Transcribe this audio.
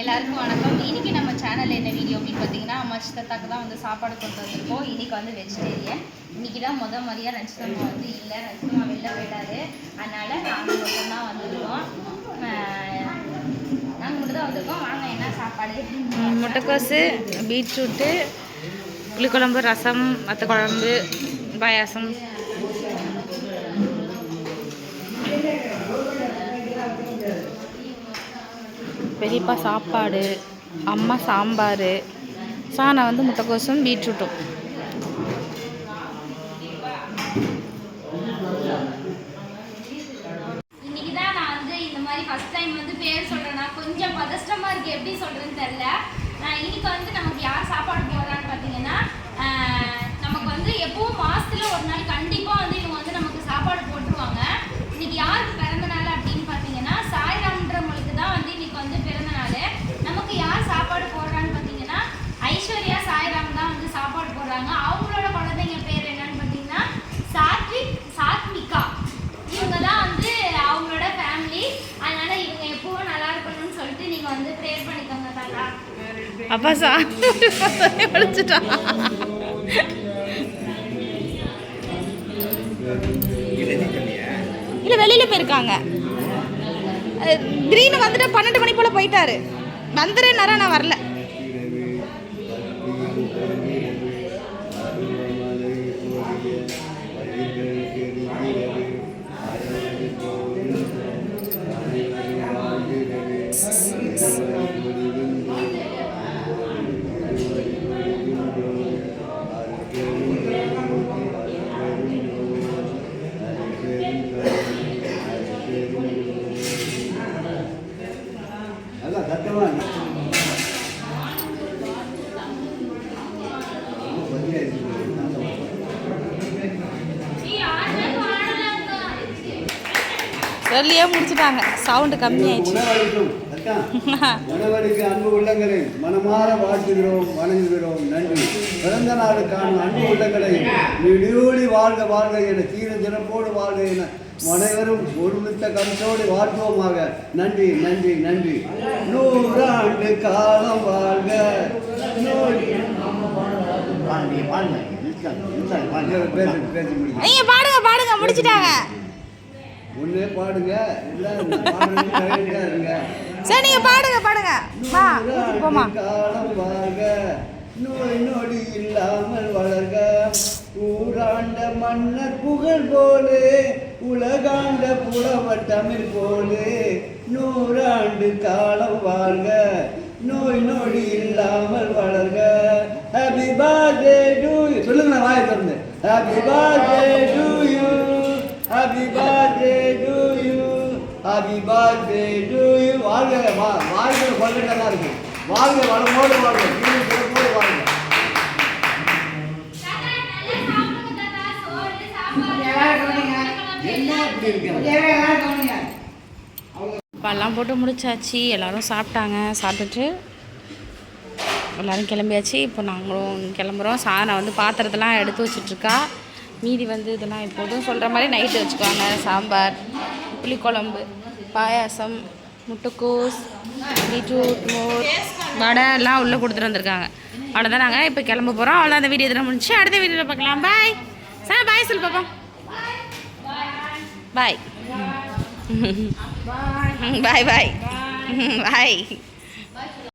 எல்லாருக்கும் வணக்கம். இன்னைக்கு நம்ம சேனல் என்ன வீடியோ அப்படின்னு பார்த்தீங்கன்னா மச்சிதத்தாக்கு தான் வந்து சாப்பாடு கொண்டு வந்திருக்கோம். இன்னைக்கு வந்து வெஜிடேரியன் இன்னைக்கு தான் முத முறையாக ரஞ்சிதம்மா வந்து இல்லை ரஞ்சிதம்மா வெளில போயிட்டாரு. அதனால நாங்கள் மட்டும் தான் வந்திருக்கோம். நாங்கள் மட்டும் தான் வந்திருக்கோம். வாங்க என்ன சாப்பாடு? முட்டைக்கோசு பீட்ரூட்டு புளிக்குழம்பு ரசம் வத்த குழம்பு பாயாசம். பெரியப்பா சாப்பாடு அம்மா சாம்பார் சாணம் வந்து முட்டைக்கோசும் பீட்ரூட்டும். இன்னைக்கு தான் நான் வந்து இந்த மாதிரி ஃபர்ஸ்ட் டைம் வந்து பேர் சொல்றேன்னா கொஞ்சம் பதஷ்டமா இருக்கு. எப்படி சொல்றதுன்னு தெரியல. ஆஹ் இன்னைக்கு வந்து நமக்கு யார் சாப்பாடு போடுறான்னு பார்த்தீங்கன்னா ஆஹ் நமக்கு வந்து எப்பவும் மாசத்துல ஒரு நாள் கண்டிப்பா வந்து இவங்க வந்து நமக்கு சாப்பாடு போட்டுருவாங்க இன்னைக்கு யாருக்கு பிறந்த நாள் அப்படின்னு பார்த்தீங்கன்னா சாய்ராம்ன்றவங்களுக்கு தான் வந்து இன்னைக்கு வந்து பிறந்த நாள் நமக்கு யார் சாப்பாடு போடுறான்னு பார்த்தீங்கன்னா ஐஸ்வர்யா சாய்ராம் தான் வந்து சாப்பாடு போடுறாங்க அவங்களோட குழந்தைங்க பேர் என்னன்னு பார்த்தீங்கன்னா சாத்விக் சாத்விகா இவங்க தான் வந்து அவங்களோட ஃபேமிலி அதனால இவங்க எப்பவும் நல்லா இருக்கணும்னு சொல்லிட்டு நீங்க வந்து ப்ரேயர் பண்ணிக்கோங்க தாத்தா. அப்பா சா வலிச்சிட்டான் இல்லை வெளியில் போயிருக்காங்க. திடீர்னு வந்துட்டு பன்னெண்டு மணி போல் போயிட்டாரு. வந்துடுறேன்னாரா நான் வரல. சத்தமா சொல்லியே முடிச்சிட்டாங்க. சவுண்டு கம்மியாயிடுச்சு. உணவளிக்கும் அன்பு உள்ளங்களை மனமாற வாழ்த்துகிறோம் வணங்குகிறோம் நன்றி. பிறந்த நாளுக்கான அன்பு உள்ளங்களை நெடியோடி வாழ்க வாழ்க என தீர சிறப்போடு வாழ்க என அனைவரும் ஒருமித்த கருத்தோடு வாழ்த்துவோமாக நன்றி நன்றி நன்றி. நூறாண்டு காலம் வாழ்க. முடியும் பாடுங்க பாடுங்க முடிச்சிட்டாங்க. ஒண்ணே பாடுங்க. இல்ல இருங்க சரி நீங்க பாடுங்க பாடுங்க. வா போமா நோய் நொடி இல்லாமல் வளர்க. ஊராண்ட மன்னர் புகழ் போலே உலகாண்ட புலவர் தமிழ் போலே. நூறாண்டு காலம் வாழ்க நோய் நொடி இல்லாமல் வளர்க. ஹாப்பி பர்த்டே டு சொல்லுங்க வாயை திறந்து. Happy birthday happy birthday to you வாழ்க வா வாழ்க கொள்ளட்டா இருக்கு. வாழ்க வளமோடு வாழ்க சிறப்போடு வாழ்க. பல்லாம் போட்டு முடிச்சாச்சு எல்லாரும் சாப்பிட்டாங்க சாப்பிட்டுட்டு எல்லாரும் கிளம்பியாச்சு. இப்போ நாங்களும் கிளம்புறோம். சாதனை வந்து பாத்திரத்தெல்லாம் எடுத்து வச்சுட்ருக்கா. மீதி வந்து இதெல்லாம் எப்போதும் சொல்கிற மாதிரி நைட்டு வச்சுக்குவாங்க. சாம்பார் புளிக்குழம்பு. பாயாசம் முட்டைக்கோஸ் பீட்ரூட் மோர் வடை எல்லாம் உள்ளே கொடுத்துட்டு வந்திருக்காங்க. அவ்வளோதான் நாங்கள் இப்போ கிளம்ப போகிறோம் அவ்வளோ அந்த வீடியோ இதில் முடிச்சு அடுத்த வீடியோவில் பார்க்கலாம். பாய் சார் பாய் சொல்லு பாப்பா பாய் பாய் பாய் பாய்